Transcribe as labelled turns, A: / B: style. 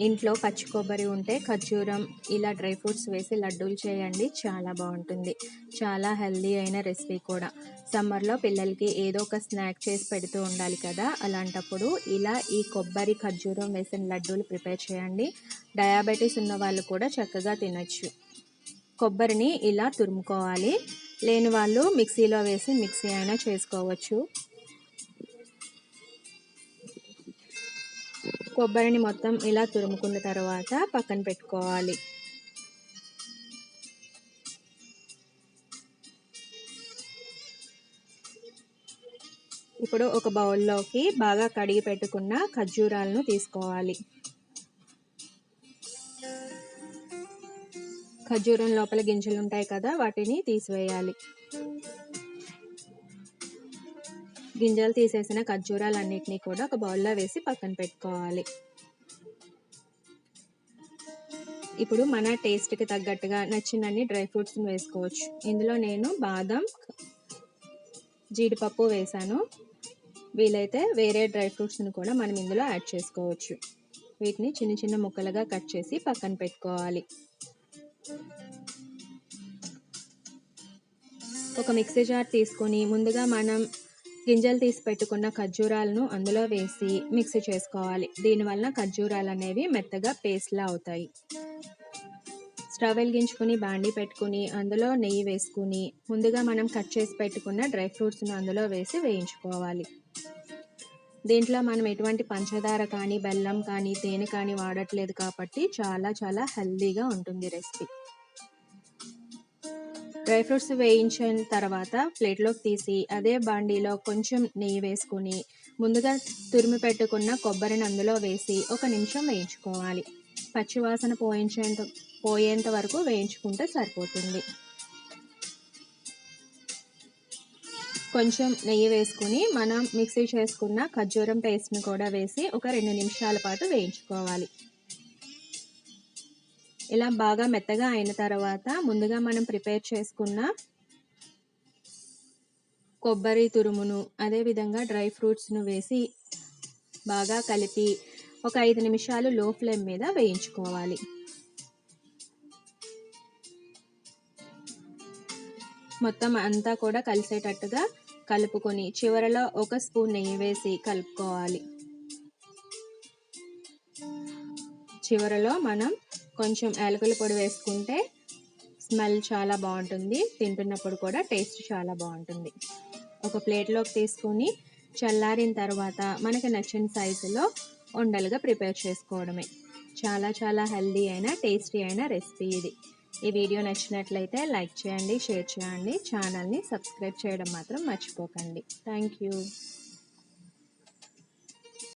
A: ఇంట్లో పచ్చి కొబ్బరి ఉంటే ఖర్జూరం ఇలా డ్రై ఫ్రూట్స్ వేసి లడ్డూలు చేయండి. చాలా బాగుంటుంది. చాలా హెల్దీ అయిన రెసిపీ కూడా. సమ్మర్లో పిల్లలకి ఏదో ఒక స్నాక్ చేసి పెడుతూ ఉండాలి కదా. అలాంటప్పుడు ఇలా ఈ కొబ్బరి ఖర్జూరం వేసిన లడ్డూలు ప్రిపేర్ చేయండి. డయాబెటీస్ ఉన్న వాళ్ళు కూడా చక్కగా తినచ్చు. కొబ్బరిని ఇలా తురుముకోవాలి. లేని వాళ్ళు మిక్సీలో వేసి మిక్సీ అయినా చేసుకోవచ్చు. కొబ్బరిని మొత్తం ఇలా తురుముకున్న తర్వాత పక్కన పెట్టుకోవాలి. ఇప్పుడు ఒక బౌల్లోకి బాగా కడిగి పెట్టుకున్న ఖర్జూరాలను తీసుకోవాలి. ఖర్జూరం లోపల గింజలు ఉంటాయి కదా వాటిని తీసివేయాలి. గింజలు తీసేసిన ఖర్జూరాలన్నింటినీ కూడా ఒక బౌల్లో వేసి పక్కన పెట్టుకోవాలి. ఇప్పుడు మన టేస్ట్కి తగ్గట్టుగా నచ్చినన్ని డ్రై ఫ్రూట్స్ని వేసుకోవచ్చు. ఇందులో నేను బాదం జీడిపప్పు వేసాను. వీలైతే వేరే డ్రై ఫ్రూట్స్ని కూడా మనం ఇందులో యాడ్ చేసుకోవచ్చు. వీటిని చిన్న చిన్న ముక్కలుగా కట్ చేసి పక్కన పెట్టుకోవాలి. ఒక మిక్సీ జార్ తీసుకొని ముందుగా మనం గింజలు తీసి పెట్టుకున్న ఖర్జూరాలను అందులో వేసి మిక్స్ చేసుకోవాలి. దీనివల్ల ఖర్జూరాలు అనేవి మెత్తగా పేస్ట్లా అవుతాయి. స్టవ్ వెలిగించుకుని బాండి పెట్టుకుని అందులో నెయ్యి వేసుకుని ముందుగా మనం కట్ చేసి పెట్టుకున్న డ్రై ఫ్రూట్స్ను అందులో వేసి వేయించుకోవాలి. దీంట్లో మనం ఎటువంటి పంచదార కానీ బెల్లం కానీ తేనె కానీ వాడట్లేదు కాబట్టి చాలా చాలా హెల్దీగా ఉంటుంది రెసిపీ. డ్రై ఫ్రూట్స్ వేయించిన తర్వాత ప్లేట్లోకి తీసి అదే బాండీలో కొంచెం నెయ్యి వేసుకుని ముందుగా తురిమి పెట్టుకున్న కొబ్బరిని అందులో వేసి ఒక నిమిషం వేయించుకోవాలి. పచ్చివాసన పోయించేంత పోయేంత వరకు వేయించుకుంటే సరిపోతుంది. కొంచెం నెయ్యి వేసుకుని మనం మిక్సీ చేసుకున్న ఖర్జూరం పేస్ట్ని కూడా వేసి ఒక రెండు నిమిషాల పాటు వేయించుకోవాలి. ఇలా బాగా మెత్తగా అయిన తర్వాత ముందుగా మనం ప్రిపేర్ చేసుకున్న కొబ్బరి తురుమును అదేవిధంగా డ్రై ఫ్రూట్స్ను వేసి బాగా కలిపి ఒక ఐదు నిమిషాలు లో ఫ్లేమ్ మీద వేయించుకోవాలి. మొత్తం అంతా కూడా కలిసేటట్టుగా కలుపుకొని చివరలో ఒక స్పూన్ నెయ్యి వేసి కలుపుకోవాలి. చివరలో మనం కొంచెం యాలకుల పొడి వేసుకుంటే స్మెల్ చాలా బాగుంటుంది. తింటున్నప్పుడు కూడా టేస్ట్ చాలా బాగుంటుంది. ఒక ప్లేట్లోకి తీసుకొని చల్లారిన తర్వాత మనకు నచ్చిన సైజులో ఉండలుగా ప్రిపేర్ చేసుకోవడమే. చాలా చాలా హెల్దీ అయిన టేస్టీ అయిన రెసిపీ ఇది. ఈ వీడియో నచ్చినట్లయితే లైక్ చేయండి షేర్ చేయండి. ఛానల్ని సబ్స్క్రైబ్ చేయడం మాత్రం మర్చిపోకండి. Thank you.